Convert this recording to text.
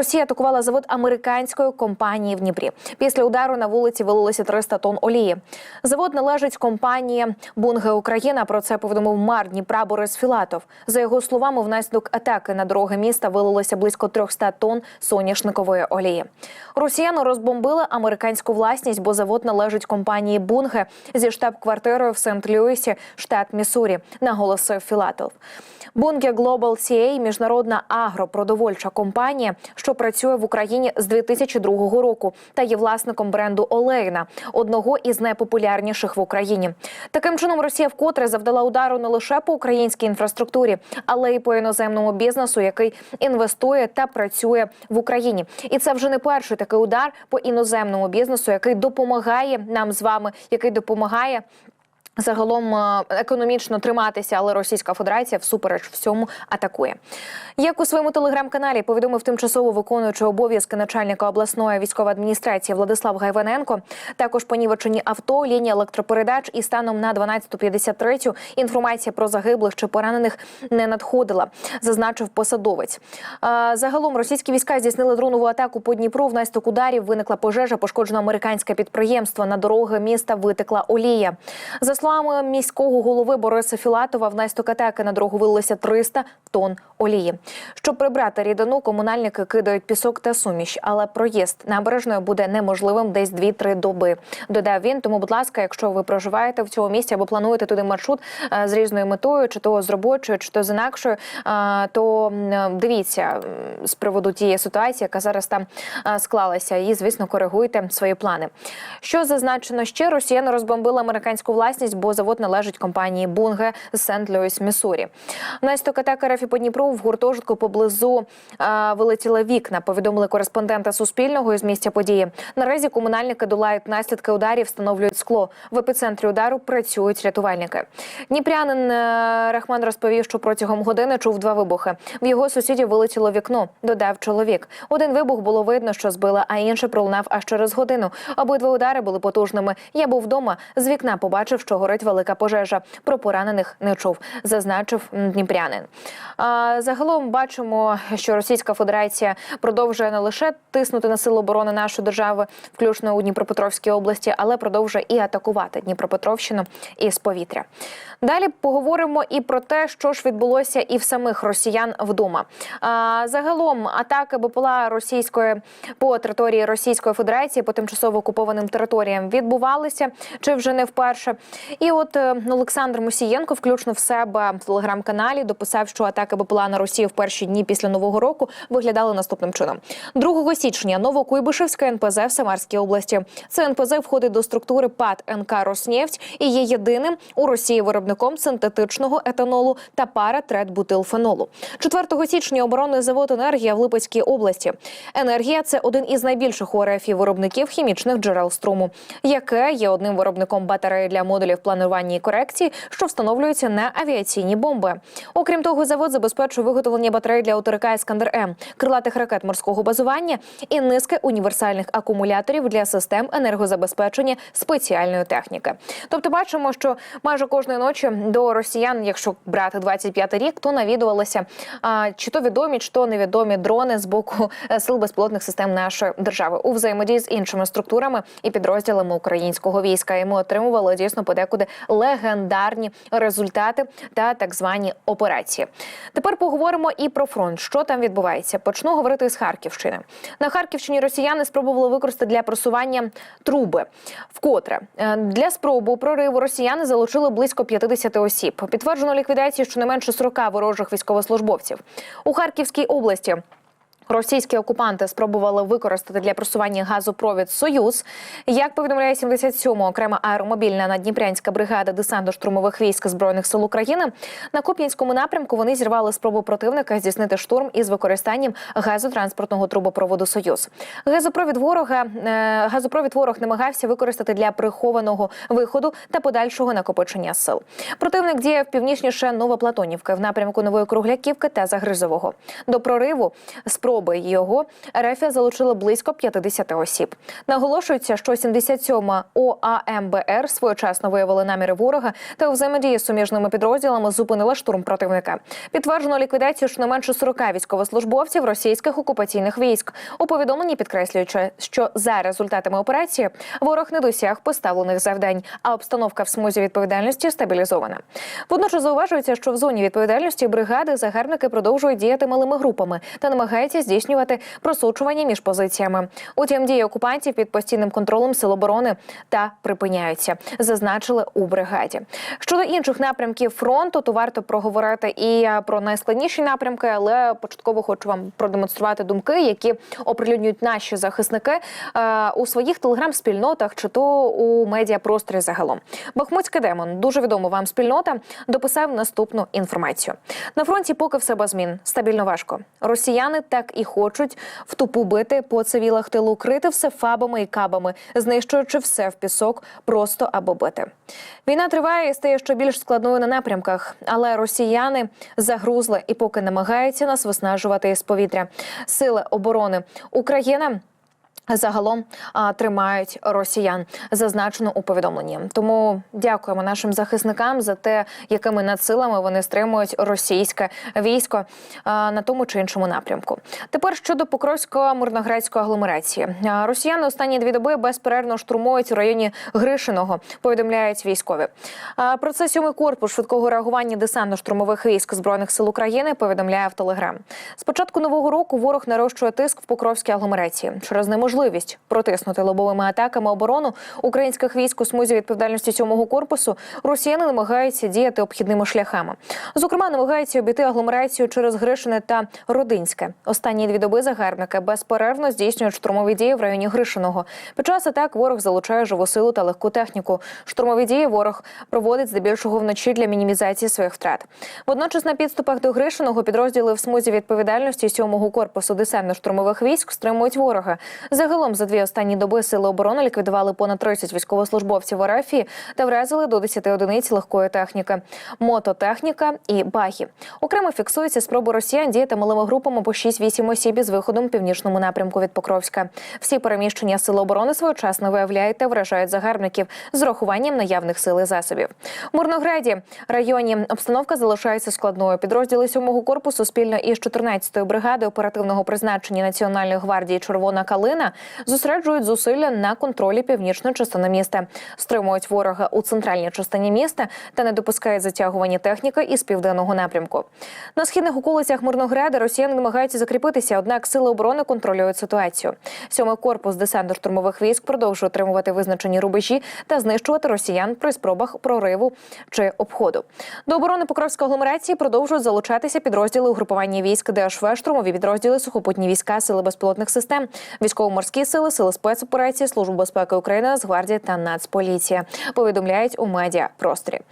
Росія атакувала завод американської компанії в Дніпрі. Після удару на вулиці вилилося 300 тонн олії. Завод належить компанії Бунге Україна. Про це повідомив мар Дніпра Борис Філатов. За його словами, внаслідок атаки на дороги міста вилилося близько 300 тонн соняшникової олії. Росіяни розбомбили американську власність, бо завод належить компанії Бунге зі штаб-квартирою в Сент-Люісі, штат Міссурі, наголосив Філатов. Bunge Global CA – міжнародна агропродовольча компанія, що працює в Україні з 2002 року та є власником бренду Олейна, одного із найпопулярніших в Україні. Таким чином, Росія вкотре завдала удару не лише по українській інфраструктурі, але й по іноземному бізнесу, який інвестує та працює в Україні. І це вже не перший такий удар по іноземному бізнесу, який допомагає нам з вами, який допомагає. Загалом е, економічно триматися, але Російська Федерація всупереч всьому атакує. Як у своєму телеграм-каналі повідомив тимчасово виконуючий обов'язки начальника обласної військової адміністрації Владислав Гайваненко, також понівечені авто, лінія електропередач і станом на 12.53 інформація про загиблих чи поранених не надходила, зазначив посадовець. Е, Загалом російські війська здійснили дронову атаку по Дніпру. Внаслідок ударів виникла пожежа, пошкоджено американське підприємство. На дороги міста витекла олія. За словами міського голови Бориса Філатова, внаслідок атаки на дорогу вилилося 300 тонн олії. Щоб прибрати рідину, комунальники кидають пісок та суміш, але проїзд набережною буде неможливим десь 2-3 доби. Додав він. Тому, будь ласка, якщо ви проживаєте в цьому місці або плануєте туди маршрут е, з різною метою, чи то з робочою, чи то з інакшою, е, то дивіться з приводу тієї ситуації, яка зараз там е, склалася, і звісно коригуйте свої плани. Що зазначено ще, росіяни розбомбили американську власність, бо завод належить компанії Бунге з Сент-Луіс, Міссурі. Внаслідок атаки РФ по Дніпру в гуртожитку поблизу е, вилетіли вікна. Повідомили кореспондента Суспільного із місця події. Наразі комунальники долають наслідки ударів, встановлюють скло. В епіцентрі удару працюють рятувальники. Дніпрянин е, Рахман розповів, що протягом години чув два вибухи. В його сусідів вилетіло вікно. Додав чоловік. Один вибух було видно, що збила, а інший пролунав аж через годину. Обидва удари були потужними. Я був вдома. З вікна побачив, що горить велика пожежа. Про поранених не чув, зазначив дніпрянин. А, загалом бачимо, що Російська Федерація продовжує не лише тиснути на силу оборони нашої держави, включно у Дніпропетровській області, але продовжує і атакувати Дніпропетровщину із повітря. Далі поговоримо і про те, що ж відбулося і в самих росіян вдома. А, загалом атаки БПЛА російської по території Російської Федерації по тимчасово окупованим територіям відбувалися чи вже не вперше. І от е, Олександр Мусієнко, включно в себе в телеграм-каналі, дописав, що атаки БПЛА на Росію в перші дні після нового року виглядали наступним чином: 2 січня Новокуйбишевська НПЗ в Самарській області. Це НПЗ входить до структури ПАД НК «Роснефть» і є єдиним у Росії виробником синтетичного етанолу та пара третбутилфенолу. 4 січня оборонний завод енергія в Липецькій області. Енергія це один із найбільших у РФ виробників хімічних джерел струму, яке є одним виробником батареї для модулів планування і корекції, що встановлюються на авіаційні бомби. Окрім того, завод забезпечує виготовлення батарей для ОТРК Іскандер М, крилатих ракет морського базування і низки універсальних акумуляторів для систем енергозабезпечення спеціальної техніки. Тобто, бачимо, що майже кожної ночі до росіян, якщо брати 25-й рік, то навідувалися а, чи то відомі, чи то невідомі дрони з боку е, сил безпілотних систем нашої держави у взаємодії з іншими структурами і підрозділами українського війська. І ми отримували дійсно подекуди легендарні результати та так звані операції. Тепер поговоримо і про фронт. Що там відбувається? Почну говорити з Харківщини. На Харківщині росіяни спробували використати для просування труби. Вкотре Е, для спроби прориву росіяни залучили близько 50 осіб. Підтверджено ліквідацію щонайменше 40 ворожих військовослужбовців у Харківській області. Російські окупанти спробували використати для просування газопровід Союз. Як повідомляє 77-ма окрема аеромобільна наддніпрянська бригада десантно-штурмових військ збройних сил України, на Куп'янському напрямку вони зірвали спробу противника здійснити штурм із використанням газотранспортного трубопроводу Союз. Газопровід ворога е, газопровід ворог намагався використати для прихованого виходу та подальшого накопичення сил. Противник діяв північніше Новоплатонівки в напрямку Нової Кругляківки та Загризового. До прориву спроб спроби його РФ залучила близько 50 осіб. Наголошується, що 77-ма ОАМБР своєчасно виявили наміри ворога та у взаємодії з суміжними підрозділами зупинила штурм противника. Підтверджено ліквідацію щонайменше 40 військовослужбовців російських окупаційних військ. У повідомленні підкреслюючи, що за результатами операції ворог не досяг поставлених завдань, а обстановка в смузі відповідальності стабілізована. Водночас зауважується, що в зоні відповідальності бригади загарбники продовжують діяти малими групами та намагаються здійснювати просучування між позиціями. Утім, дії окупантів під постійним контролем сил оборони та припиняються, зазначили у бригаді. Щодо інших напрямків фронту, то варто проговорити і е, про найскладніші напрямки, але початково хочу вам продемонструвати думки, які оприлюднюють наші захисники е, у своїх телеграм-спільнотах чи то у медіапросторі загалом. Бахмутський демон дуже відома вам спільнота дописав наступну інформацію. На фронті поки все без змін стабільно важко. Росіяни так хочуть в тупу бити по цивілах тилу, крити все фабами і кабами, знищуючи все в пісок, просто або бити. Війна триває і стає ще більш складною на напрямках, але росіяни загрузли і поки намагаються нас виснажувати із повітря. Сили оборони Україна. Загалом тримають росіян, зазначено у повідомленні. Тому дякуємо нашим захисникам за те, якими надсилами вони стримують російське військо на тому чи іншому напрямку. Тепер щодо покровсько мирноградської агломерації, росіяни останні дві доби безперервно штурмують у районі Гришиного. Повідомляють військові. Про це сьомий корпус швидкого реагування десантно-штурмових військ збройних сил України повідомляє в Телеграм. З початку нового року ворог нарощує тиск в покровській агломерації через неможливість протиснути лобовими атаками оборону українських військ у смузі відповідальності сьомого корпусу. Росіяни намагаються діяти обхідними шляхами. Зокрема, намагаються обійти агломерацію через Гришине та Родинське. Останні дві доби загарбники безперервно здійснюють штурмові дії в районі Гришиного. Під час атак ворог залучає живу силу та легку техніку. Штурмові дії ворог проводить здебільшого вночі для мінімізації своїх втрат. Водночас на підступах до Гришиного підрозділи в смузі відповідальності сьомого корпусу десантно-штурмових військ стримують ворога. Загалом за дві останні доби сили оборони ліквідували понад 30 військовослужбовців РФ та вразили до 10 одиниць легкої техніки, мототехніка і багі. Окремо фіксується спроби росіян діяти малими групами по 6-8 осіб із виходом в північному напрямку від Покровська. Всі переміщення сил оборони своєчасно виявляють та вражають загарбників з урахуванням наявних сил і засобів. В Мирнограді районі обстановка залишається складною. Підрозділи сьомого корпусу спільно із 14-ї бригади оперативного призначення Національної гвардії Червона калина зосереджують зусилля на контролі північної частини міста, стримують ворога у центральній частині міста та не допускають затягування техніки із південного напрямку. На східних околицях Мирнограда росіяни намагаються закріпитися, однак сили оборони контролюють ситуацію. Сьомий корпус десантно-штурмових військ продовжує отримувати визначені рубежі та знищувати росіян при спробах прориву чи обходу. До оборони Покровської агломерації продовжують залучатися підрозділи угрупування військ ДШВ, штурмові підрозділи, сухопутні війська, сили безпілотних систем, військово-морські сили, сили спецоперації, служба безпеки України, Нацгвардія та Нацполіція. Повідомляють у медіа просторі.